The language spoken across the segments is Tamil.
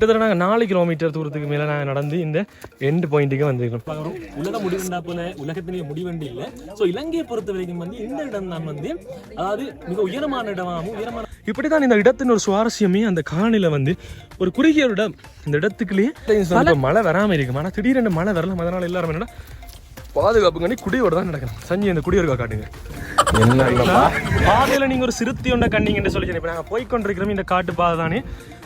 கிட்டத்தட்ட நாங்கள் நாலு கிலோமீட்டர் தூரத்துக்கு மேலே நாங்கள் நடந்து இந்த எண்ட் பாயிண்ட்டுக்கு வந்திருக்கோம். உலக முடிவுண்டா போல உலகத்திலேயே முடிவண்டி இல்லை. ஸோ இலங்கையை பொறுத்த வரைக்கும் வந்து இந்த இடம் தான் வந்து அதாவது மிக உயரமான இடமாகவும் உயரமான இப்படி தான் இந்த இடத்தின் ஒரு சுவாரஸ்யமே அந்த காணில வந்து ஒரு குறுகிய இடம். இந்த இடத்துக்குள்ளேயே மழை வராமல் இருக்கும் ஆனால் திடீரென்று மழை வரலாம். அதனால எல்லாரும் என்னன்னா பாதுகாப்புங்கண்ணி குடியோட தான் நடக்கிறேன் சஞ்சி அந்த குடியோருக்கா காட்டுங்க. பாதையில் நீங்கள் ஒரு சிறுத்தி ஒன்றை கண்டிங்கன்னு சொல்லி இப்போ நாங்கள் போய்கொண்டிருக்கிறோம் இந்த காட்டு பாதை தானே.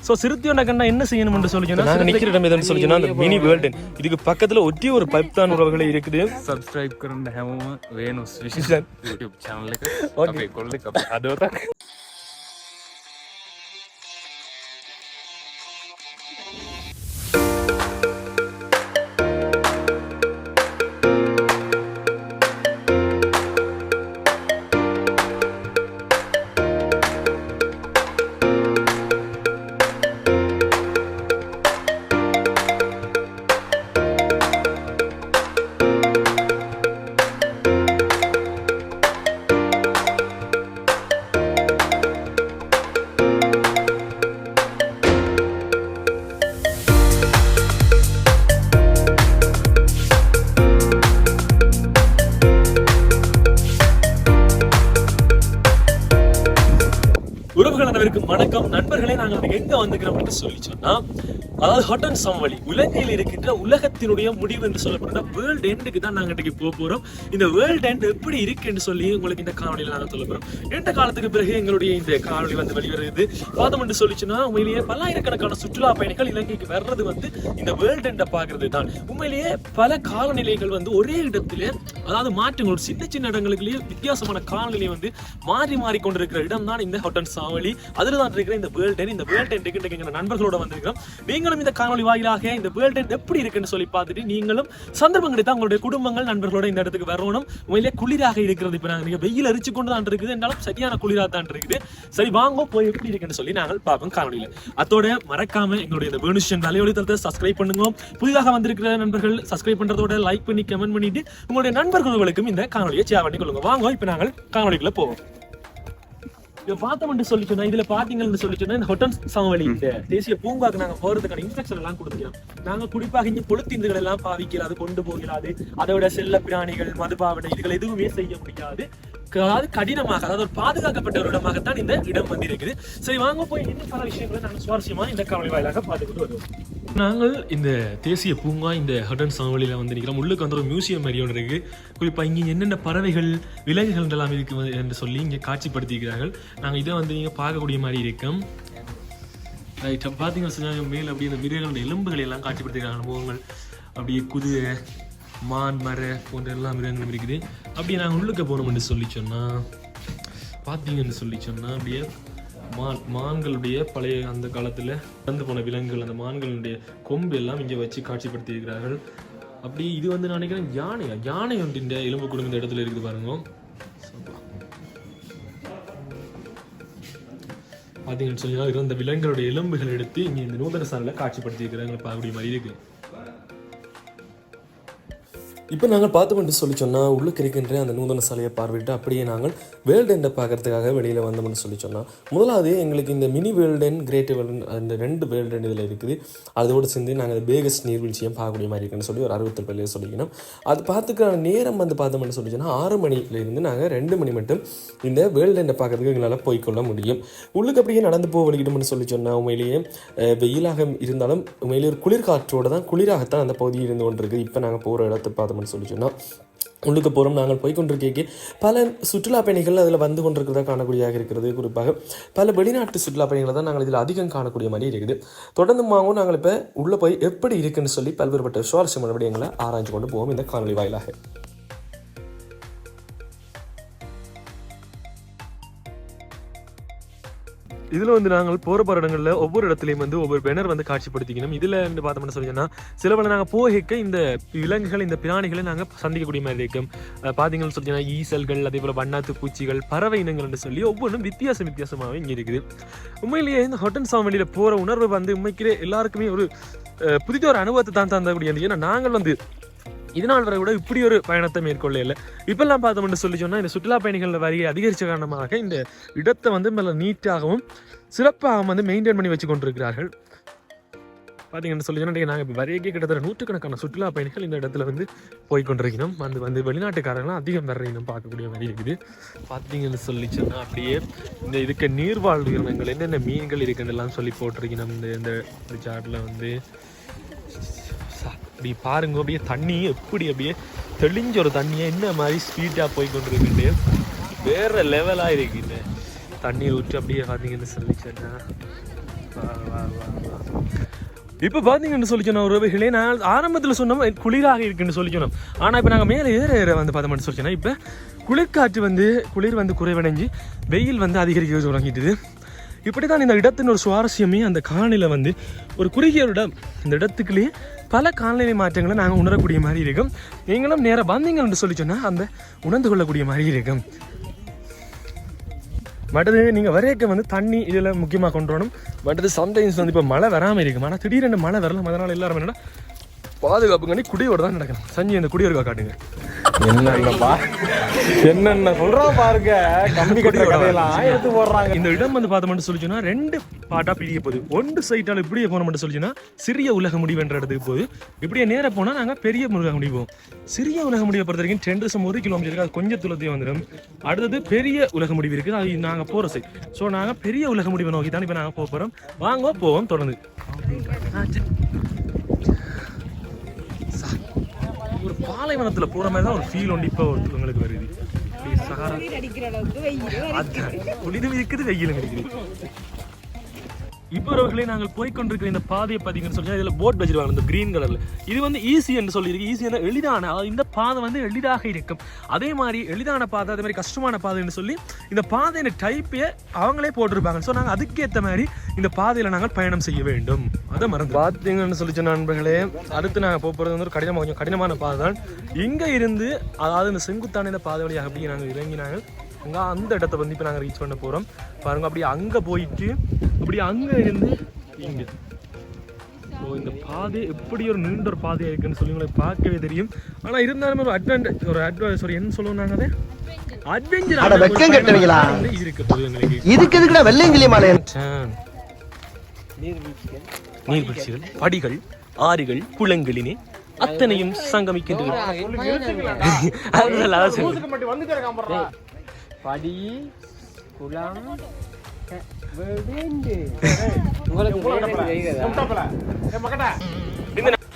ஸோ சிறுத்தி ஒன்றை கண்டா என்ன செய்யணும்னு சொல்லி நாங்கள் நிற்கிற இடம் எதுன்னு சொல்லி அந்த மினி வேர்ல்டு இதுக்கு பக்கத்தில் ஒட்டி ஒரு பைப் தான் உறவுகளே இருக்குது. சப்ஸ்கிரைப் கரண்ட் ஹேவும் வேணும். யூடியூப் சேனலுக்கு ஓகே கொள்ளுக்கு அதுதான் Amerikalı வணக்கம். நண்பர்களே நாங்கள் வந்து எங்க வந்துக்கிறோம் என்று சொல்லி சொன்னா அதாவது ஹொட்டன் சம்வழி உலகையில் இருக்கின்ற உலகத்தினுடைய முடிவு என்று சொல்லப்படுற வேர்ல்டு எண்டுக்கு தான் நாங்கள் இன்றைக்கு போக போறோம். இந்த வேர்ல்டு எண்ட் எப்படி இருக்குன்னு சொல்லி உங்களுக்கு இந்த காணொலியில் நாங்கள் சொல்ல போறோம். எந்த காலத்துக்கு பிறகு எங்களுடைய இந்த காணொலி வந்து வெளிவருது பார்த்தோம் என்று சொல்லி சொன்னால் உண்மையிலேயே பல்லாயிரக்கணக்கான சுற்றுலா பயணிகள் இலங்கைக்கு வர்றது வந்து இந்த வேர்ல்டு எண்டை பார்க்கறது தான். உண்மையிலேயே பல காலநிலைகள் வந்து ஒரே இடத்துல அதாவது மாற்றங்கள் சின்ன சின்ன இடங்களுக்குள்ளேயே வித்தியாசமான காலநிலை வந்து மாறி மாறி கொண்டிருக்கிற இடம் தான் இந்த ஹொட்டன் சாவளி அதுல தான் இருக்கிற இந்த வேர்ல்ட் டென் இந்த வேர்ல்ட் டென் டிக்கெட் எங்கள் நண்பர்களோட வந்திருக்கிறோம். நீங்களும் இந்த காணொலி வாயிலாக இந்த வேர்ல்ட் டென் எப்படி இருக்குன்னு சொல்லி பார்த்துட்டு நீங்களும் சந்தர்ப்பம் கிடைத்தா உங்களுடைய குடும்பங்கள் நண்பர்களோட இந்த இடத்துக்கு வரணும். உண்மையிலேயே குளிராக இருக்கிறது இப்போ நாங்கள் நீங்கள் வெயில் அரிச்சு கொண்டு தான் இருக்குது. என்றாலும் சரியான குளிராக தான் இருக்குது. சரி வாங்க போய் எப்படி இருக்குன்னு சொல்லி நாங்கள் பார்ப்போம் காணொலியில் அத்தோட மறக்காம எங்களுடைய இந்த வேணுஷன் வலையொலித்தளத்தை சப்ஸ்கிரைப் பண்ணுங்க. புதிதாக வந்திருக்கிற நண்பர்கள் சப்ஸ்கிரைப் பண்றதோட லைக் பண்ணி கமெண்ட் பண்ணிட்டு உங்களுடைய நண்பர்களுக்கும் இந்த காணொலியை ஷேர் பண்ணி கொள்ளுங்க வாங்க இப்போ நாங்கள் காணொலிக்குள்ள போவோம். இதை பார்த்தோம்னு சொல்லி சொன்னா இதுல பாத்தீங்கன்னு சொல்லி சொன்னா இந்த ஹொட்டன் சமவெளி இந்த தேசிய பூங்காக்கு நாங்க போறதுக்கான இன்ஸ்ட்ரக்ஷன் எல்லாம் கொடுக்கிறோம் நாங்க குறிப்பாக இங்க பொழுத்தீந்துகள் எல்லாம் பாவிக்கிறாது கொண்டு போகிறாது அதோட செல்ல பிராணிகள் மதுபாவனை இதுகள் எதுவுமே செய்ய முடியாது. அதாவது கடினமாக அதாவது ஒரு பாதுகாக்கப்பட்ட ஒரு இடமாகத்தான் இந்த இடம் வந்து இருக்குது சரி வாங்க போய் இன்னும் பல விஷயங்களை நாங்கள் சுவாரஸ்யமா இந்த காணொலி வாயிலாக பார்த்துக்கிட்டு வருவோம். நாங்கள் இந்த தேசிய பூங்கா இந்த ஹட்டன் சமவெளியில் வந்து நிற்கிறோம் உள்ளுக்கு வந்து ஒரு மியூசியம் மாதிரி ஒன்று இருக்குது குறிப்பாக இங்கே என்னென்ன பறவைகள் விலங்குகள் எல்லாம் இருக்கு என்று சொல்லி இங்கே காட்சிப்படுத்தியிருக்கிறார்கள். நாங்கள் இதை வந்து நீங்கள் பார்க்கக்கூடிய மாதிரி இருக்கும். ரைட் பார்த்தீங்கன்னு சொன்னால் மேல் அப்படியே அந்த மிருகங்களுடைய எலும்புகளை எல்லாம் காட்சிப்படுத்தியிருக்காங்க முகங்கள் அப்படியே குதிரை மான் மர போன்ற எல்லா மிருகங்களும் இருக்குது. அப்படியே நாங்கள் உள்ளுக்க போனோம்னு சொல்லி சொன்னால் பார்த்தீங்கன்னு சொல்லி சொன்னால் அப்படியே மான் மான்களுடைய பழைய அந்த காலத்தில் இறந்து போன விலங்குகள் அந்த மான்களுடைய கொம்பு எல்லாம் இங்கே வச்சு காட்சிப்படுத்தி இருக்கிறார்கள் அப்படி இது வந்து நான் நினைக்கிறேன் யானையா? யானை ஒன்றின் எலும்பு குடும்ப இந்த இடத்துல இருக்குது பாருங்க. பார்த்தீங்கன்னு சொன்னால் இருந்த விலங்குகளுடைய எலும்புகள் எடுத்து இங்கே இந்த நூதன சாலையில் காட்சிப்படுத்தி இருக்கிறாங்க பார்க்கக்கூடிய மாதிரி இருக்குது இப்போ நாங்கள் பார்த்தோம்னு சொல்லி சொன்னால் உள்ளுக்கு இருக்கின்ற அந்த நூதன சாலையை பார்வையிட்டு அப்படியே நாங்கள் வேர்ல்டு எண்டை பார்க்கறதுக்காக வெளியில் வந்தோம்னு சொல்லி சொன்னால் முதலாவது எங்களுக்கு இந்த மினி வேர்ல்டன் கிரேட் வேர்ல்டன் அந்த ரெண்டு வேர்ல்டன் இதில் இருக்குது. அதோடு சேர்ந்து நாங்கள் பேகஸ் நீர்வீழ்ச்சியும் பார்க்கக்கூடிய மாதிரி இருக்குன்னு சொல்லி ஒரு அறுபத்தல் பள்ளியை சொல்லிக்கணும். அது பார்த்துக்கிற நேரம் வந்து பார்த்தோம்னு சொல்லி சொன்னால் ஆறு மணிலேருந்து நாங்கள் ரெண்டு மணி மட்டும் இந்த வேர்ல்டு எண்டை பார்க்கறதுக்கு எங்களால் போய்க்கொள்ள முடியும். உள்ளுக்கு அப்படியே நடந்து போக வலிக்கிட்டோம்னு சொல்லி சொன்னால் உண்மையிலேயே வெயிலாக இருந்தாலும் உண்மையிலேயே ஒரு குளிர்காற்றோடு தான் குளிராகத்தான் அந்த பகுதி இருந்து கொண்டிருக்கு. இப்போ நாங்கள் போகிற இடத்தை அப்படின்னு சொல்லி சொன்னால் உள்ளுக்கு போகிறோம் நாங்கள் போய் கொண்டிருக்கே பல சுற்றுலா பயணிகள் அதில் வந்து கொண்டிருக்கிறதா காணக்கூடியதாக இருக்கிறது. குறிப்பாக பல வெளிநாட்டு சுற்றுலா பயணிகளை தான் நாங்கள் இதில் அதிகம் காணக்கூடிய மாதிரி இருக்குது. தொடர்ந்து வாங்கும் நாங்கள் இப்போ உள்ளே போய் எப்படி இருக்குன்னு சொல்லி பல்வேறுபட்ட சுவாரஸ்யமான விடயங்களை ஆராய்ஞ்சு கொண்டு போவோம். இந்த காணொலி வாயிலாக. இதில் வந்து நாங்கள் போகிற போற ஒவ்வொரு இடத்துலையும் வந்து ஒவ்வொரு பேனர் வந்து காட்சிப்படுத்திக்கணும். இதில் வந்து பார்த்தோம்னு சொன்னீங்கன்னா சில பல நாங்கள் போகைக்க இந்த விலங்குகள் இந்த பிராணிகளை நாங்கள் சந்திக்கக்கூடிய மாதிரி இருக்கும். பார்த்தீங்கன்னு பாத்தீங்கன்னு சொன்னீங்கன்னா ஈசல்கள் அதே போல் வண்ணாத்து பூச்சிகள் பறவை இனங்கள்னு சொல்லி ஒவ்வொன்றும் வித்தியாசம் வித்தியாசமாகவே இங்கே இருக்குது. உண்மையிலேயே இந்த ஹொட்டன் சாவண்டியில போகிற உணர்வு வந்து உண்மைக்கிறே எல்லாருக்குமே ஒரு புதிய ஒரு அனுபவத்தை தான் தந்தக்கூடிய ஏன்னா நாங்கள் வந்து இதனால் வரை கூட இப்படி ஒரு பயணத்தை மேற்கொள்ள இல்லை இப்பெல்லாம் பார்த்தோம்னு சொல்லி சொன்னால் இந்த சுற்றுலா பயணிகள் வரியை அதிகரித்த காரணமாக இந்த இடத்தை வந்து நல்ல நீட்டாகவும் சிறப்பாகவும் வந்து மெயின்டைன் பண்ணி வச்சு கொண்டிருக்கிறார்கள். பார்த்தீங்கன்னு சொல்லி சொன்னா நாங்கள் இப்போ வரையே கிட்டத்தட்ட நூற்றுக்கணக்கான சுற்றுலா பயணிகள் இந்த இடத்துல வந்து போய் கொண்டிருக்கிறோம். வந்து வந்து வெளிநாட்டுக்காரங்களாம் அதிகம் வர்றீங்க பார்க்கக்கூடிய மாதிரி இருக்குது. பார்த்தீங்கன்னு சொல்லி சொன்னால் அப்படியே இந்த இதுக்கு நீர்வாழ் உயிரினங்கள் என்னென்ன மீன்கள் இருக்குன்னு எல்லாம் சொல்லி போட்டிருக்கணும் இந்த இந்த சாட்டில் வந்து அப்படி பாருங்க அப்படியே தண்ணி எப்படி அப்படியே தெளிஞ்ச ஒரு தண்ணியை என்ன மாதிரி ஸ்பீடாக போய் கொண்டிருக்குன்னு வேற லெவலாக இருக்குது இந்த தண்ணீர் ஊற்றி அப்படியே பார்த்தீங்கன்னு சொல்லிச்சேன்னா. வா, வா, வா, வா. இப்போ பார்த்தீங்கன்னு சொல்லி சொன்னோம் உறவுகளே நான் ஆரம்பத்தில் சொன்னோம் குளிராக இருக்குன்னு சொல்லி சொன்னோம் ஆனால் இப்போ நாங்கள் மேலே ஏற ஏற வந்து பார்த்தோம்னு சொல்லி இப்போ குளிர்காற்று வந்து குளிர் வந்து குறைவடைஞ்சு வெயில் வந்து அதிகரிக்க தொடங்கிட்டுது. இப்படி தான் இந்த இடத்தின் ஒரு சுவாரஸ்யமே அந்த காலநிலை வந்து ஒரு குறுகிய இடம். இந்த இடத்துக்குள்ளேயே பல காலநிலை மாற்றங்களை நாங்கள் உணரக்கூடிய மாதிரி இருக்கும். நீங்களும் நேராக வந்தீங்கன்னு சொல்லி சொன்னால் அந்த உணர்ந்து கொள்ளக்கூடிய மாதிரி இருக்கும். மற்றது நீங்கள் வரையக்க வந்து தண்ணி இதில் முக்கியமாக கொண்டு வரணும். மற்றது சம்டைம்ஸ் வந்து இப்போ மழை வராமல் இருக்கும். ஆனால் திடீரென்று மழை வரலாம் அதனால் எல்லாரும் என்னன்னா பாதுகாப்பு கண்டி குடியோட தான் நடக்கணும். சஞ்சி அந்த குடியோருக்கா காட்டுங்க. என்னென்னப்பா? என்னென்ன சொல்றான் பாருங்க. கம்பி கட்டுற கதையெல்லாம் எடுத்து போடுறாங்க. இந்த இடம் வந்து பார்த்தோம்னு சொல்லிச்சுன்னா ரெண்டு பாட்டா பிரிய போகுது. ஒன்று சைட்டால் இப்படியே போனோம்னு சொல்லிச்சுன்னா சிறிய உலக முடிவுன்ற இடத்துக்கு போகுது. இப்படியே நேரா போனால் நாங்கள் பெரிய உலக முடிவு போவோம். சிறிய உலக முடிவை பொறுத்த வரைக்கும் டென் ஒரு கிலோமீட்டர் இருக்குது அது கொஞ்சம் தூரத்தையும் வந்துடும். அடுத்தது பெரிய உலக முடிவு இருக்குது. அது நாங்கள் போகிற சைட் ஸோ நாங்கள் பெரிய உலக முடிவை நோக்கி தான் இப்போ நாங்கள் போக போகிறோம் வாங்க போவோம் தொடர்ந்து. ஒரு பாலைவனத்துல போற மாதிரி தான் ஒரு ஃபீல் ஒன்று இப்போ உங்களுக்கு வருது. குளிரும் இருக்குது வெயிலும் இருக்குது இப்போ நாங்கள் போய்கொண்டிருக்கிற இந்த பாதையை பார்த்தீங்கன்னு சொல்லி இதில் போட் வச்சிருவாங்க இந்த கிரீன் கலரில் இது வந்து ஈஸி என்று சொல்லியிருக்கு. ஈஸியான எளிதான. அதாவது இந்த பாதை வந்து எளிதாக இருக்கும். அதே மாதிரி எளிதான பாதை அதே மாதிரி கஷ்டமான பாதைன்னு சொல்லி இந்த பாதையின் டைப்பே அவங்களே போட்டிருப்பாங்க. ஸோ நாங்கள் அதுக்கேற்ற மாதிரி இந்த பாதையில் நாங்கள் பயணம் செய்ய வேண்டும். அதை மறந்து பார்த்தீங்கன்னு சொல்லிச்ச நண்பர்களே அடுத்து நாங்கள் போக போகிறது வந்து ஒரு கடினமாக கொஞ்சம் கடினமான பாதை தான் இங்கே இருந்து அதாவது இந்த செங்குத்தான இந்த பாதை வழியாக அப்படியே நாங்கள் இறங்கினாங்க. அங்கே அந்த இடத்த வந்து இப்போ நாங்கள் ரீச் பண்ண போகிறோம் பாருங்க அப்படியே அங்கே போயிட்டு அப்படியே அங்கே இருந்து இங்கே. ஸோ இந்த பாதை எப்படி ஒரு நீண்ட ஒரு பாதையாக இருக்குன்னு சொல்லி உங்களுக்கு பார்க்கவே தெரியும். ஆனால் இருந்தாலும் ஒரு அட்வான்டேஜ் ஒரு அட்வான்ஸ் ஒரு என்ன சொல்லுவோம் நாங்கள் அதை? அட்வென்ச்சர் அட, வெக்கம் கெட்டவங்களா? இருக்க இதுக்கு எதுக்குடா வெள்ளையங்கிலி மாலை? டான். நீர்வீழ்ச்சிகள் படிகள் ஆறுகள் குளங்களினே அத்தனையும் சங்கமிக்கின்றன படி குளம்?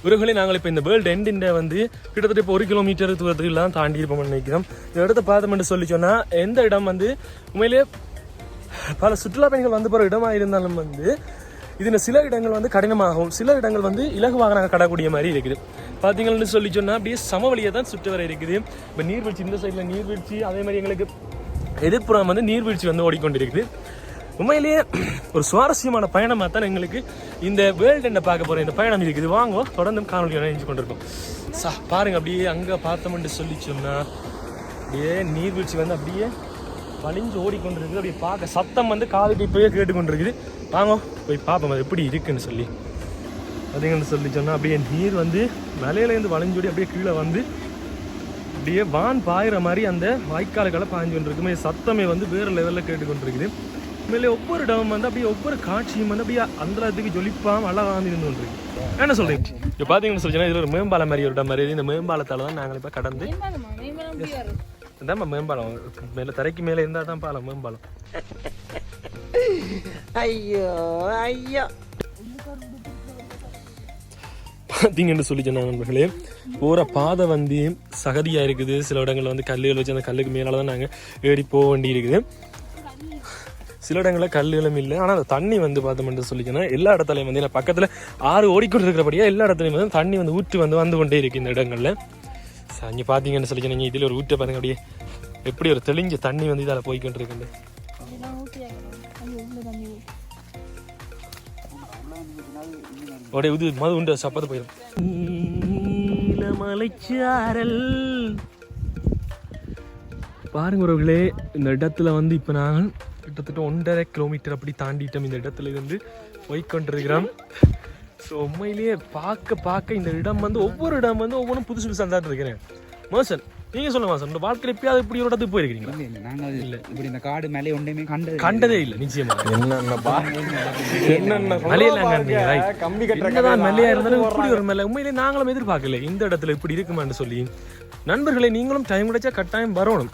உறவுகளே நாங்கள் இப்போ இந்த வேர்ல்டு எண்டிண்ட வந்து கிட்டத்தட்ட இப்போ ஒரு கிலோமீட்டர் தூரத்துக்கு எல்லாம் தாண்டி இருப்போம்னு நினைக்கிறோம். இந்த இடத்த பார்த்தோம்னு சொல்லி சொன்னா எந்த இடம் வந்து உண்மையிலேயே பல சுற்றுலா பயணிகள் வந்து போகிற இடமா இருந்தாலும் வந்து இதில் சில இடங்கள் வந்து கடினமாகவும் சில இடங்கள் வந்து இலகுவாக நாங்கள் கடக்கூடிய மாதிரி இருக்குது. பார்த்தீங்கன்னு சொல்லி சொன்னால் அப்படியே சமவெளியை தான் சுற்றி வர இருக்குது. இப்போ நீர்வீழ்ச்சி இந்த சைடில் நீர்வீழ்ச்சி அதே மாதிரி எங்களுக்கு எதிர்ப்புறம் வந்து நீர்வீழ்ச்சி வந்து ஓடிக்கொண்டிருக்குது. உண்மையிலேயே ஒரு சுவாரஸ்யமான பயணமாக தான் எங்களுக்கு இந்த வேர்ல்டு என்ன பார்க்க போகிற இந்த பயணம் இருக்குது. வாங்க தொடர்ந்து காணொலி இணைஞ்சு கொண்டிருக்கோம் சா பாருங்க அப்படியே அங்கே பார்த்தோம்னு சொல்லி சொன்னா அப்படியே நீர்வீழ்ச்சி வந்து அப்படியே வலிஞ்சு ஓடிக்கொண்டிருக்குது. அப்படியே பார்க்க சத்தம் வந்து காதுக்கு இப்போயே கேட்டுக்கொண்டிருக்குது. வாங்க போய் பார்ப்போம். அது எப்படி இருக்குன்னு சொல்லி. பார்த்தீங்கன்னு சொல்லி சொன்னால் அப்படியே நீர் வந்து மலையிலேருந்து வளைஞ்சோடி அப்படியே கீழே வந்து அப்படியே வான் பாயிற மாதிரி அந்த வாய்க்கால்களை பாய்ஞ்சு கொண்டிருக்கு மாதிரி சத்தமே வந்து வேறு லெவலில் கேட்டுக்கொண்டிருக்குது. உண்மையிலே ஒவ்வொரு இடமும் வந்து அப்படியே ஒவ்வொரு காட்சியும் வந்து அப்படியே அந்த இடத்துக்கு ஜொலிப்பாம அழகாக வந்து இருந்து கொண்டிருக்கு. என்ன சொல்றீங்க? இப்போ பார்த்தீங்கன்னு சொல்லி சொன்னா, இதுல ஒரு மேம்பாலம் மாதிரி ஒரு இடம் மாதிரி. இந்த மேம்பாலத்தால தான் நாங்கள் இப்போ கடந்து இதான் மேம்பாலம். மேலே தரைக்கு மேலே இருந்தால் தான் பாலம் மேம்பாலம். ஐயோ ஐயோ. பார்த்தீங்கன்னு சொல்லி சொன்னாங்க நண்பர்களே. போகிற பாதை வந்து சகதியாக இருக்குது. சில இடங்களில் வந்து கல்லுகள் வச்சு அந்த கல்லுக்கு மேலே தான் நாங்கள் ஏறி போக வேண்டி இருக்குது. சில இடங்களில் கல்லுகளும் இல்லை. ஆனால் அந்த தண்ணி வந்து பார்த்தோம்னு சொல்லிக்கணும் எல்லா இடத்துலையும் வந்து நான் பக்கத்தில் ஆறு ஓடிக்கொண்டு இருக்கிறபடியா எல்லா இடத்துலையும் வந்து தண்ணி வந்து ஊற்று வந்து வந்து கொண்டே இருக்கு இந்த இடங்களில். சரி அங்கே பார்த்தீங்கன்னு சொல்லி நீங்கள் இதில் ஒரு ஊற்றை பாருங்க அப்படியே. எப்படி ஒரு தெளிஞ்ச தண்ணி வந்து இதால் போய்க்கொண்டு அப்படியே இது மது உண்டு சப்பத்து போயிடும் நீலமலைச்சாரல். பாருங்க உறவுகளே இந்த இடத்துல வந்து இப்போ நாங்கள் கிட்டத்தட்ட ஒன்றரை கிலோமீட்டர் அப்படி தாண்டிட்டோம். இந்த இடத்துல இருந்து போய்க்கொண்டிருக்கிறோம். ஸோ உண்மையிலேயே பார்க்க பார்க்க இந்த இடம் வந்து ஒவ்வொரு இடம் வந்து ஒவ்வொன்றும் புதுசு புதுசாக தான் இருக்கிறேன் மோசன் நீங்க சொல்லுங்க வாசன் உங்க வாழ்க்கையில எப்பயாவது இப்படி ஒரு இடத்துக்கு போயிருக்கீங்களா? இல்ல இல்ல நாங்க அது இல்ல. இப்படி இந்த காடு மேலே ஒன்றையுமே கண்டது கண்டதே இல்லை. நிச்சயமா. என்னென்னப்பா என்னென்ன மலையில சொல்றா அங்க இருந்தீங்க, பாருங்க, right. கம்பி கட்டுற என்னதான் கதையெல்லாம் மெல்லையா இருந்தாலும் இப்படி. ஒரு மெல்ல உண்மையிலே நாங்களும் எதிர்பார்க்கல இந்த இடத்துல இப்படி இருக்குமான்னு சொல்லி. நண்பர்களே நீங்களும் டைம் கிடைச்சா கட்டாயம் வரணும்.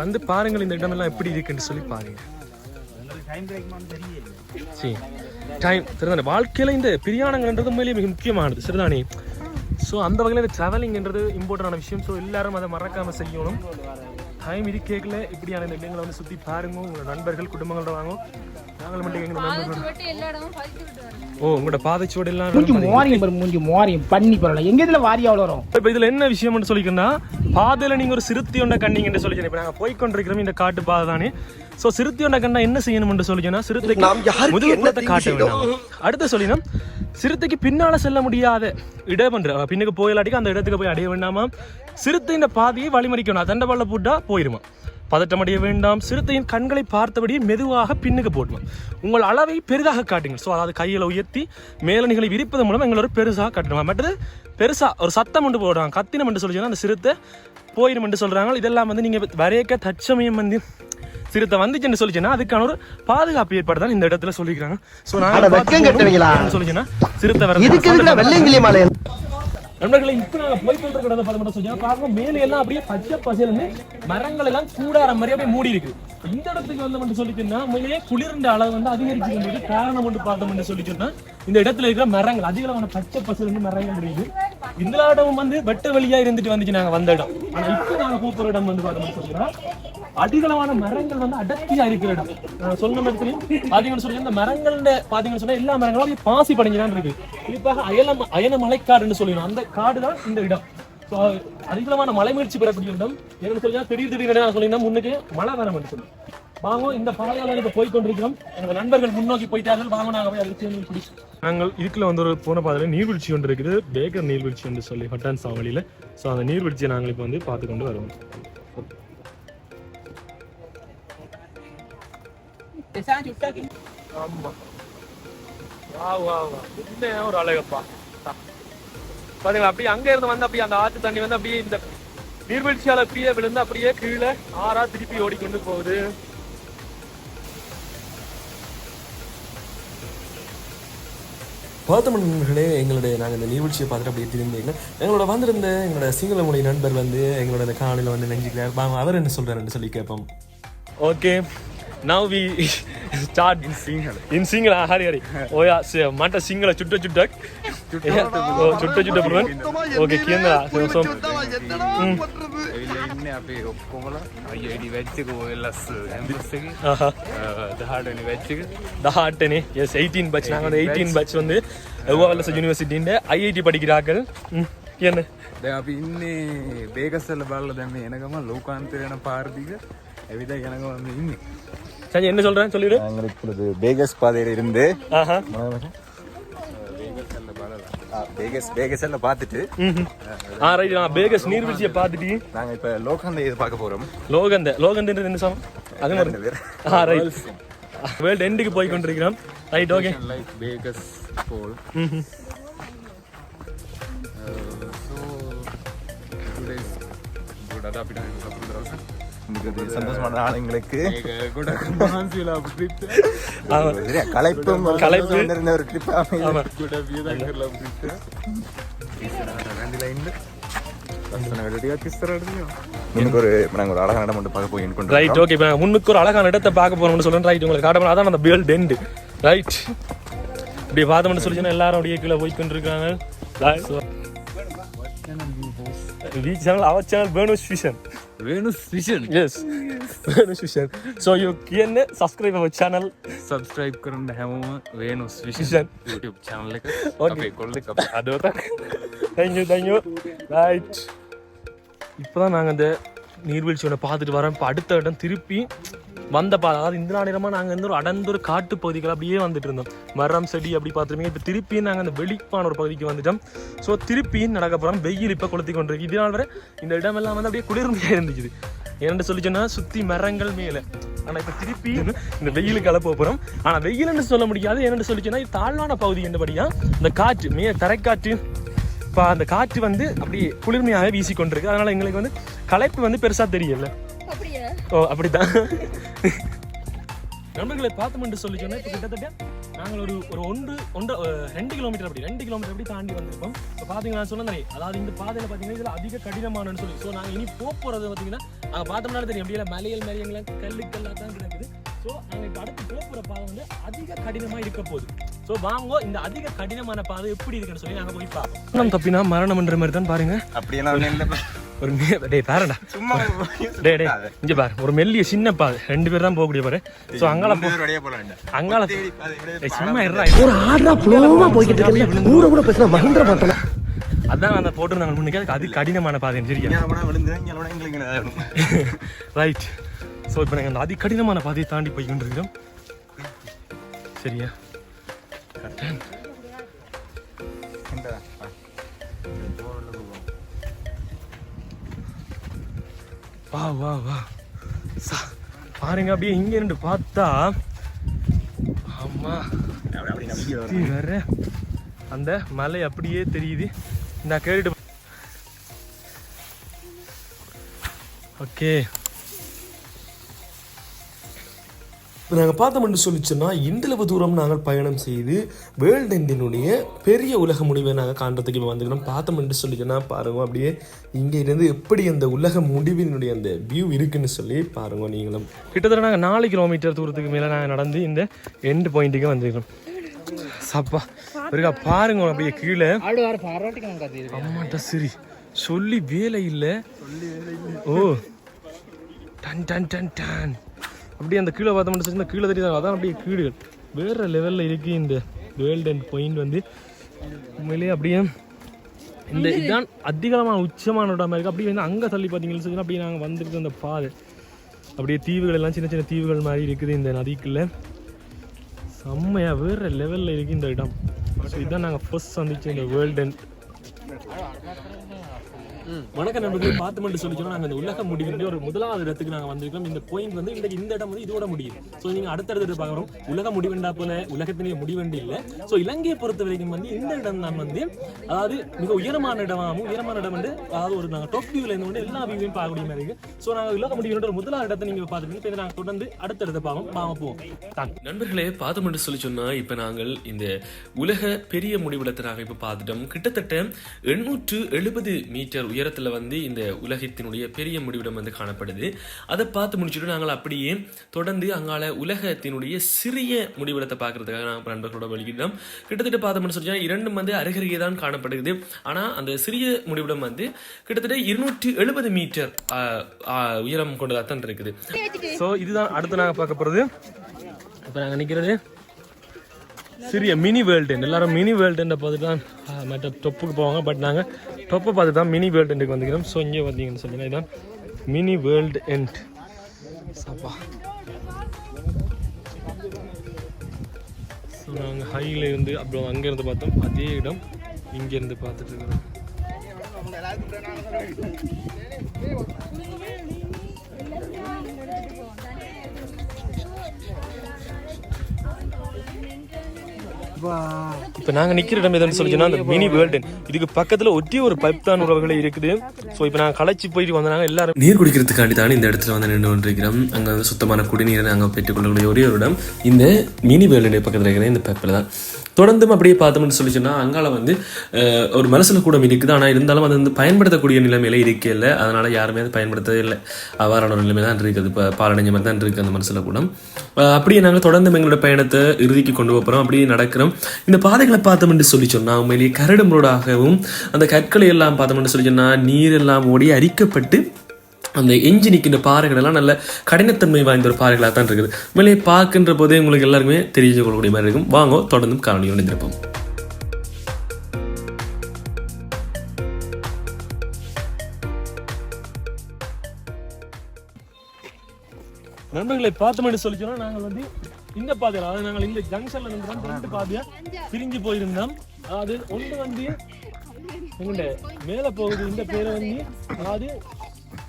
வந்து பாருங்கள் இந்த இடமெல்லாம் எப்படி இருக்குன்னு சொல்லி பாருங்க. சரி. டைம் சரிதானே வாழ்க்கையில இந்த பிரியாணங்கள்ன்றது உண்மையிலேயே மிக முக்கியமானது. சரிதானே ஸோ அந்த வகையில் இந்த ட்ராவலிங்ன்றது இம்பார்ட்டண்டான விஷயம். ஸோ எல்லாரும் அதை மறக்காமல் செய்யணும். டைம் கேட்கல இப்படியான இந்த இடங்களை வந்து சுற்றி பாருங்க. உங்களோட நண்பர்கள் குடும்பங்களோட வாங்க. ஓ உங்களோட பாதைச்சுவடு எல்லாம் மூஞ்சி பாத்தீங்களா? மோரியம் பாரு மூஞ்சி மோரியம். பண்ணி பரவாயில்ல எங்க இதுல வாரி அவ்வளோ வரும்? இப்ப இதுல என்ன விஷயம்னு சொல்லிக்கன்னா பாதையில நீங்க ஒரு சிறுத்தை ஒன்றை கண்டீங்கன்னு சொல்லிக்கிறேன் இப்ப இந்த காட்டு பாதை தானே. சோ சிறுத்தை ஒன்றை கண்டா என்ன செய்யணும்னு சொல்லிக்கன்னா சிறுத்தைக்கு முதுகுப்புறத்தை காட்ட வேண்டாம் அடுத்து சொல்லினா சிறுத்தைக்கு பின்னால செல்ல முடியாத இடம் பண்ற பின்னுக்கு போயிலாட்டிக்கு அந்த இடத்துக்கு போய் அடைய வேண்டாமா சிறுத்தை இந்த பாதையை வழிமறிக்கணும். அதண்ட பள்ள போட்டா போயிருமா? பதட்டம் அடைய வேண்டாம். சிறுத்தையின் கண்களை பார்த்தபடியே மெதுவாக பின்னுக்கு போடுவோம். உங்கள் அளவை பெரிதாக காட்டுங்கள். ஸோ அதாவது கையில் உயர்த்தி மேலணிகளை விரிப்பதன் மூலம் எங்களை ஒரு பெருசாக காட்டணும். மற்றது பெருசா ஒரு சத்தம் மட்டும் போடுறாங்க. கத்தினம் என்று சொல்லி அந்த சிறுத்தை போயிடும் என்று சொல்றாங்க. இதெல்லாம் வந்து நீங்க வரையக்க தற்சமயம் வந்து சிறுத்தை வந்துச்சுன்னு சொல்லிச்சுன்னா அதுக்கான ஒரு பாதுகாப்பு ஏற்பாடு தான் இந்த இடத்துல சொல்லிக்கிறாங்க. ஸோ கெட்டவங்களா. சொல்லிச்சுன்னா சிறுத்தை வர இதுக்கு எதுக்குடா வெள்ளையங்கிலி மாலை நண்பர்களை இப்ப நாங்க போய் கொண்டு இருக்கிறத பார்த்து மட்டும் சொல்லுங்க பாருங்க மேலே எல்லாம் அப்படியே பச்சை பசேல்னு மரங்கள் எல்லாம் கூடார மாதிரி அப்படியே மூடி இருக்கு. இந்த இடத்துக்கு வந்து மட்டும் சொல்லிட்டுன்னா உண்மையிலேயே குளிர்ந்த அளவு வந்து அதிகரிச்சு காரணம் மட்டும் பார்த்தோம் சொல்லி சொன்னா இந்த இடத்துல இருக்கிற மரங்கள் அதிகளவான பச்சை பசேல்னு மரங்கள் முடியுது இந்த இடம் வந்து வெட்ட வழியா இருந்துட்டு வந்துச்சு நாங்க வந்த இடம். ஆனா இப்ப நாங்க போற இடம் வந்து பார்த்தோம்னு சொல்லிக்கிறோம் அதிகளவான மரங்கள் வந்து அடர்த்தியா இருக்கிற இடம். சொன்ன இடத்துலயும் பாத்தீங்கன்னு சொல்லி இந்த மரங்கள் பாத்தீங்கன்னு சொன்னா எல்லா மரங்களும் பாசி படைஞ்சுதான் இருக்கு. குறிப்பாக அயல அயன மலைக்காடுன்னு சொல்லணும் அந்த காடு தான் இந்த இடம். So, அதிகளவான மலை முயற்சி பெறக்கூடிய இடம். என்னன்னு சொல்லி திடீர் திடீர் நான் சொல்லினா முன்னுக்கு மழை வர மட்டும் சொல்லி வாங்க இந்த பாதையால் இப்போ போய் கொண்டிருக்கிறோம். எங்க நண்பர்கள் முன்னோக்கி போயிட்டார்கள். வாங்க நாங்க போய் அதிர்ச்சி நாங்கள் இதுக்குள்ள வந்து ஒரு போன பாதையில நீர்வீழ்ச்சி ஒன்று இருக்குது. பேக்கர் நீர்வீழ்ச்சி என்று சொல்லி ஹட்டான் சாவலியில் ஸோ அந்த நீர்வீழ்ச்சியை நாங்கள் இப்போ வந்து பார்த்து கொண்டு வருவோம். ஆமா. வா வா வா. என்ன ஒரு அழகப்பா. பாத்தீங்களா அப்படியே அங்க இருந்து வந்து அப்படியே அந்த ஆற்று தண்ணி வந்து அப்படியே இந்த நீர்வீழ்ச்சியால அப்படியே விழுந்து அப்படியே கீழே ஆறா திருப்பி ஓடிக்கொண்டு போகுது. பார்த்த நண்பர்களே எங்களுடைய நாங்கள் இந்த நிகழ்ச்சியை பார்த்துட்டு அப்படியே திரும்பிங்க எங்களோட வந்திருந்த எங்களோட சிங்கள மொழி நண்பர் வந்து எங்களோட இந்த காலையில் வந்து நெஞ்சுக்கிறார். அவர் என்ன சொல்றாருன்னு சொல்லி கேட்போம். Okay. now we start in sinhala in sinhala hari hari oh yeah so mata sinhala chutta chutta oh chutta chutta පුළුවන් okay කියන්න so so ඇවිල්ලා ඉන්නේ අපේ ඔක්කොමලා අයියෝ එඩි වැච් එක ඔය ලස් හැම්බස් එකේ aha දහටනි වැච් එක 18 නේ yes 18 batch நாங்க வந்து 18 batch வந்து எவ்வாவலச யூனிவர்சிட்டியின் ஐஐடி படிக்கிறார்கள் ம், කියන්න දැන් අපි ඉන්නේ බේකස්සල්ල බලලා දැන් මේ එන ගමන් ලෝකාන්තය යන පාරදිග ඇවිද යන ගමන් මේ ඉන්නේ சரி என்ன சொல்றேன் சொல்லிடு. எங்களுக்கு பேகஸ் பாதையில இருந்து பேகஸ் பேகஸ் எல்லாம் பார்த்துட்டு. ஆ ரைட் நான் பேகஸ் நீர்வீழ்ச்சியை பார்த்துட்டு. நாங்கள் இப்போ லோகந்தை இது பார்க்க போகிறோம் லோகந்தை லோகந்தைன்றது என்ன சாமி? அது ஒரு ஆ ரைட் வேர்ல்டு எண்டுக்கு போய் கொண்டிருக்கிறோம். ரைட் ஓகே லைக் பேகஸ் போல் ஸோ டுடேஸ் குட் அதான் அப்படி சந்தோஷமான ஆளுங்களுக்கு கலைப்பும் கலைப்பு ஒரு ட்ரிப் ஒரு பார்க்க போய் ரைட் ஓகே இப்போ முன்னுக்கு ஒரு அழகான இடத்தை பார்க்க போகிறோம்னு சொல்லுறேன் ரைட் உங்களுக்கு காட்ட அதான் அந்த பியல் டெண்ட் ரைட் இப்படி பார்த்தோம்னு சொல்லிச்சுன்னா எல்லாரும் அப்படியே கீழே போய் கொண்டிருக்காங்க. அவர் channel Venu fusion Venus vision yes Venus vision so you කියන්න සස්ක්‍රයිබ அவர் சேனல் සබස්ක්‍රයිබ් කරන්න හැමෝම Venus Vision. Vision YouTube channel එක Okay. අපේ කොල්ලෙ අප அதோதான் தேங்க்யூ தேங்க்யூ ரைட் இப்போ தான் நாங்கள் அந்த நீர்வீழ்ச்சி ஒன்று பார்த்துட்டு வரோம் இப்போ அடுத்த இடம் திருப்பி வந்த பா அதாவது இந்த நேரமாக நாங்கள் வந்து ஒரு அடர்ந்த ஒரு காட்டு பகுதிகள் அப்படியே வந்துட்டு இருந்தோம். மரம் செடி அப்படி பார்த்துருப்பீங்க. இப்போ திருப்பி நாங்கள் அந்த வெளிப்பான ஒரு பகுதிக்கு வந்துட்டோம். ஸோ திருப்பி நடக்க போகிறோம் வெயில் இப்போ கொளுத்தி கொண்டிருக்கு. இதனால் வரை இந்த இடமெல்லாம் வந்து அப்படியே குளிர்மையாக இருந்துச்சு. ஏன்னு சொல்லி சொன்னா சுற்றி மரங்கள் மேலே. ஆனால் இப்போ திருப்பி இந்த வெயிலுக்கு கிளப்ப போகிறோம் ஆனால் வெயில்னு சொல்ல முடியாது. ஏன்னு சொல்லி சொன்னா இது தாழ்வான பகுதி என்றபடியா இந்த காற்று மே தரைக்காற்று. இப்போ அந்த காற்று வந்து அப்படி குளிர்மையாக வீசி கொண்டிருக்கு அதனால எங்களுக்கு வந்து களைப்பு வந்து பெருசா தெரியல. ஓ அப்படிதான் நண்பர்களை பார்த்தோம் என்று சொல்லி சொன்னால் இப்போ கிட்டத்தட்ட நாங்கள் ஒரு ஒரு ஒன்று ஒன்று ரெண்டு கிலோமீட்டர் அப்படி ரெண்டு கிலோமீட்டர் அப்படி தாண்டி வந்திருப்போம் இப்போ பார்த்தீங்கன்னா நான் சொன்னேன் அதாவது இந்த பாதையில் பார்த்தீங்கன்னா இதில் அதிக கடினமானன்னு சொல்லி. ஸோ நாங்கள் இனி போக போகிறது பார்த்தீங்கன்னா நாங்கள் பார்த்தோம்னா தெரியும். அப்படியே மலையல் மரியங்களாம் கல்லு கல்லாக தான் கிடக்குது. ஸோ நாங்கள் இப்போ அடுத்து போக போகிற பாதை வந்து அதிக கடினமாக இருக்க போகுது. ஸோ வாங்க இந்த அதிக கடினமான பாதை எப்படி இருக்குன்னு சொல்லி நாங்கள் போய் பார்ப்போம். தப்பினா மரணம்ன்ற மாதிரி தான் பாருங்க. அப்படியெல்லாம் ஒரு டேய் பாருடா. சும்மா டேய் டேய் இங்க பாரு. ஒரு மெல்லிய சின்ன பாதை ரெண்டு பேர் தான் போகக்கூடிய பாரு. ஸோ அங்கால அங்கால டேய், சும்மா இருடா. ஒரு ஆர்டரா ஃப்ளோவா போய்கிட்டு இருக்கல ஊட கூட பேசுனா மகந்திர மாட்டேன்? அதான் அந்த போட்டிருந்தாங்க முன்னுக்கு அதுக்கு அது கடினமான பாதை சரியா ரைட் ஸோ இப்போ நாங்கள் அந்த அதி கடினமான பாதையை தாண்டி போய் கொண்டிருக்கிறோம். சரியா? வா வா வா. சா பாருங்க அப்படியே இங்க இருந்து பார்த்தா ஆமா வேற. அந்த மலை அப்படியே தெரியுது. நான் கேட்டுட்டு ஓகே. இப்போ நாங்கள் என்று சொல்லிச்சோன்னா இந்தளவு தூரம் நாங்கள் பயணம் செய்து வேர்ல்டு எண்டினுடைய பெரிய உலக முடிவை நாங்கள் காண்றதுக்கு இப்போ வந்துக்கணும் என்று சொல்லிச்சோன்னா பாருங்க அப்படியே இங்கே இருந்து எப்படி அந்த உலக முடிவினுடைய அந்த வியூ இருக்குன்னு சொல்லி பாருங்க நீங்களும். கிட்டத்தட்ட நாங்கள் நாலு கிலோமீட்டர் தூரத்துக்கு மேலே நாங்கள் நடந்து இந்த எண்டு பாயிண்ட்டுக்கு வந்திருக்கோம் சப்பா இருக்கா பாருங்க அப்படியே கீழே. அம்மாட்ட சரி. சொல்லி வேலை இல்லை. ஓ டன் டன் டன் டன். அப்படியே அந்த கீழே பார்த்தோம்னு இந்த கீழே தெரியுது? அதான் அப்படியே கீழே வேற லெவலில் இருக்கு இந்த வேர்ல்டு அண்ட் பாயிண்ட் வந்து. உண்மையிலேயே அப்படியே இந்த இதுதான் அதிகமான உச்சமான இடமா இருக்கு. அப்படியே வந்து அங்கே தள்ளி பார்த்தீங்கன்னு சொல்லி அப்படியே நாங்கள் வந்துருக்க அந்த பாதை. அப்படியே தீவுகள் எல்லாம் சின்ன சின்ன தீவுகள் மாதிரி இருக்குது இந்த நதிக்குள்ள. செம்மையா வேற லெவலில் இருக்கு இந்த இடம். ஸோ இதான் நாங்கள் ஃபர்ஸ்ட் சந்திச்ச இந்த வேர்ல்டு அண்ட் வணக்க நண்பர்கள் பார்த்து மட்டும் சொல்லி சொன்னா நாங்கள் இந்த உலக முடிவின்றி ஒரு முதலாவது இடத்துக்கு நாங்கள் வந்திருக்கோம் இந்த பாயிண்ட் வந்து இன்றைக்கு இந்த இடம் வந்து இதோட முடியுது ஸோ நீங்கள் அடுத்தடுத்து பார்க்குறோம். உலக முடிவெண்டா போல உலகத்திலேயே முடிவெண்டு இல்லை. ஸோ இலங்கையை பொறுத்த வரைக்கும் வந்து இந்த இடம் தான் வந்து அதாவது மிக உயரமான இடமாகவும் உயரமான இடம் வந்து அதாவது ஒரு நாங்கள் டாப் வியூவில் இருந்து கொண்டு எல்லா வியூவையும் பார்க்கக்கூடிய மாதிரி இருக்கு? ஸோ நாங்கள் உலக முடிவுன்ற ஒரு முதலாவது இடத்தை நீங்கள் பார்த்துட்டு இப்போ நாங்கள் தொடர்ந்து அடுத்தடுத்து பார்ப்போம். பாவ போவோம் நண்பர்களே பார்த்தோம் என்று சொல்லி சொன்னா இப்போ நாங்கள் இந்த உலக பெரிய முடிவிடத்தை நாங்கள் இப்போ பார்த்துட்டோம். கிட்டத்தட்ட எண்ணூற்று எழுபது மீட்டர் உயரத்தில் வந்து இந்த உலகத்தினுடைய பெரிய முடிவிடம் வந்து காணப்படுது. அதை பார்த்து முடிச்சுட்டு நாங்கள் அப்படியே தொடர்ந்து அங்கால உலகத்தினுடைய சிறிய முடிவிடத்தை பார்க்கறதுக்காக நாங்கள் நண்பர்களோட வலிக்கிட்டோம் கிட்டத்தட்ட பார்த்தோம்னு சொல்லி சொன்னா இரண்டும் வந்து அருகருகே தான் காணப்படுது ஆனால் அந்த சிறிய முடிவிடம் வந்து கிட்டத்தட்ட இருநூற்றி எழுபது மீட்டர் உயரம் கொண்டதாக தான் இருக்குது. ஸோ இதுதான் அடுத்து நாங்கள் பார்க்க போகிறது இப்போ நாங்கள் நிற்கிறது சிறிய மினி வேர்ல்டு எல்லாரும் மினி வேர்ல்டுன்ற பார்த்துட்டு தான் மற்ற டொப்புக்கு போவாங்க. பட் நாங்கள் டொப்பை பார்த்து தான் மினி வேர்ல்டுக்கு வந்துக்கிறோம் ஸோ இங்கே பார்த்தீங்கன்னு சொல்லிங்கன்னா இதான் மினி வேர்ல்டு எண்ட் சாப்பா. ஸோ நாங்கள் ஹையில் இருந்து அப்புறம் அங்கேருந்து பார்த்தோம். அதே இடம் இங்கேருந்து பார்த்துட்டு இருக்கிறோம். இப்போ நாங்கள் நிற்கிற இடம் எதுன்னு சொல்லி சொன்னா அந்த மினி வேர்ல்டு இதுக்கு பக்கத்தில் ஒட்டி ஒரு பைப் தான் உறவுகளே இருக்குது. ஸோ இப்போ நாங்கள் களைச்சி போயிட்டு வந்தாங்க எல்லாரும் நீர் குடிக்கிறதுக்காண்டி தான் இந்த இடத்துல வந்து நின்று கொண்டிருக்கிறோம். அங்கே வந்து சுத்தமான குடிநீரை நாங்கள் பெற்றுக்கொள்ளக்கூடிய ஒரே ஒரு இடம். இந்த மினி வேர்ல்டு பக்கத்தில் இருக்கிற இந்த பைப்பில் தான். தொடர்ந்தும் அப்படியே பார்த்தோம்னு சொல்லி சொன்னால் அங்கால வந்து ஒரு மனசில் கூடம் இருக்குது. ஆனால் இருந்தாலும் அது வந்து பயன்படுத்தக்கூடிய நிலைமையில இருக்கே இல்லை. அதனால் யாருமே அதை பயன்படுத்தவே இல்லை. அவ்வாறான ஒரு நிலைமை தான் இருக்குது. இப்போ பாலடைஞ்ச மாதிரி தான் இருக்குது அந்த மனசில் கூடம். அப்படியே நாங்கள் தொடர்ந்து எங்களோட பயணத்தை இறுதிக்கு கொண்டு போகிறோம் அப்படியே நடக்கிறோம். இந்த பாதைகளை பார்த்தோம்னு சொல்லி சொன்னால் உண்மையிலேயே கரடு முரடாகவும் அந்த கற்களை எல்லாம் பார்த்தோம்னு சொல்லி சொன்னால் நீர் எல்லாம் ஓடி அரிக்கப்பட்டு அந்த எஞ்சி நிற்கின்ற பாறைகளெல்லாம் நல்ல கடினத்தன்மை வாய்ந்த ஒரு பாறைகளாக தான் இருக்குது. உண்மையிலேயே பார்க்கின்ற போதே உங்களுக்கு எல்லாருமே தெரிஞ்சு கொள்ளக்கூடிய மாதிரி இருக்கும். வாங்க தொடர்ந்தும் காணொலி இணைந்திருப்போம். நண்பர்களை பார்த்தோம்னு சொல்லி சொன்னா நாங்கள் வந்து இந்த பாதையில் அதாவது நாங்கள் இந்த ஜங்ஷன்ல இருந்து ரெண்டு பாதையா பிரிஞ்சு போயிருந்தோம். அதாவது ஒன்று வந்து எங்கள்கிட்ட மேலே போகுது இந்த பேரை வந்து அதாவது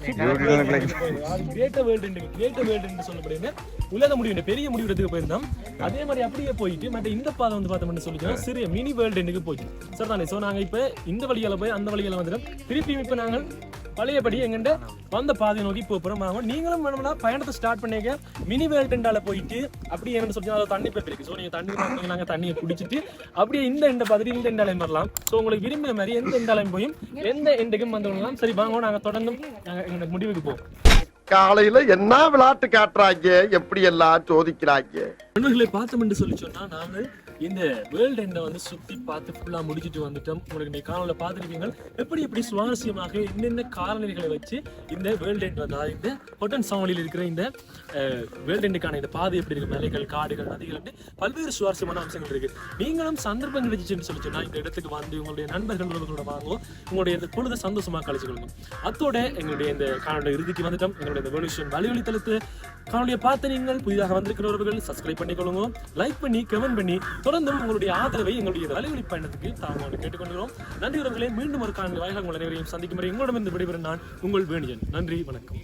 கிரேட்டர் வேர்ல்டு கிரேட்டர் வேர்ல்டு சொல்லப்படுது உலக முடிவு பெரிய முடிவுறதுக்கு போயிருந்தோம். அதே மாதிரி அப்படியே போயிட்டு மற்ற இந்த பாதை வந்து பார்த்தோம்னு சொல்லிச்சோன்னா சிறிய மினி வேர்ல்டு போயிட்டு. சார் தானே ஸோ நாங்கள் இப்போ இந்த வழியால போய் அந்த வழியால வந்துடும் திருப்பியும் இப்போ நாங்கள் பழையபடி எங்கிட்ட வந்த பாதையை நோக்கி போகிறோம் வாங்க நீங்களும் வேணும்னா பயணத்தை ஸ்டார்ட் பண்ணிக்க மினி வேர்ல்டுண்டால போயிட்டு அப்படியே என்னன்னு சொல்லி அதை தண்ணி பேப்பர் இருக்கு. ஸோ நீங்கள் தண்ணி பார்த்தீங்கன்னா நாங்கள் தண்ணியை குடிச்சிட்டு அப்படியே இந்த எண்டை பார்த்துட்டு இந்த எண்டாலையும் வரலாம். ஸோ உங்களுக்கு விரும்பின மாதிரி எந்த எண்டாலையும் போயும் எந்த எண்டுக்கும் வந்துடலாம். சரி வாங்க நாங்கள் தொடர்ந்து நாங்கள் எங்களோட முடிவுக்கு போவோம். காலையில என்ன விளையாட்டு காட்டுறாங்க? எப்படி எல்லாம் சோதிக்கிறாங்க? நண்பர்களை பார்த்தோம் என்று சொல்லி சொன்னா நாங்கள் இந்த வேர்ல்டு எண்ணை வந்து சுற்றி பார்த்து ஃபுல்லாக முடிச்சுட்டு வந்துட்டோம். உங்களுக்கு இந்த காணொலியில் பார்த்துருப்பீங்க எப்படி எப்படி சுவாரஸ்யமாக என்னென்ன காலநிலைகளை வச்சு இந்த வேர்ல்டு எண்ட் வந்து அதாவது இந்த பொட்டன் சாவலியில் இருக்கிற இந்த வேர்ல்டு எண்டுக்கான இந்த பாதை எப்படி இருக்கு? மலைகள் காடுகள் நதிகள் அப்படி பல்வேறு சுவாரஸ்யமான அம்சங்கள் இருக்குது நீங்களும் சந்தர்ப்பம் கிடைச்சிச்சுன்னு சொல்லி சொன்னால் இந்த இடத்துக்கு வந்து உங்களுடைய நண்பர்கள் உறவுகளோட வாங்குவோம் உங்களுடைய இந்த பொழுது சந்தோஷமாக கழிச்சு கொள்ளுங்க. அத்தோட எங்களுடைய இந்த காணொலி இறுதிக்கு வந்துட்டோம். எங்களுடைய இந்த வேலுஷன் வலியொலி தளத்து காணொலியை பார்த்து நீங்கள் புதிதாக வந்திருக்கிறவர்கள் சப்ஸ்கிரைப் பண்ணிக்கொள்ளுங்க. லைக் பண்ணி கமெண்ட் பண்ணி தொடர்ந்து உங்களுடைய ஆதரவை எங்களுடைய வலைவழி பயணத்துக்கு தாங்க கேட்டுக்கொள்கிறோம். நன்றி உறவுகளை மீண்டும் ஒரு காணொலி வாயிலாக உங்கள் அனைவரையும் சந்திக்கும் வரை உங்களிடம் இந்த விடைபெறும் நான் உங்கள் வேணியன். நன்றி வணக்கம்.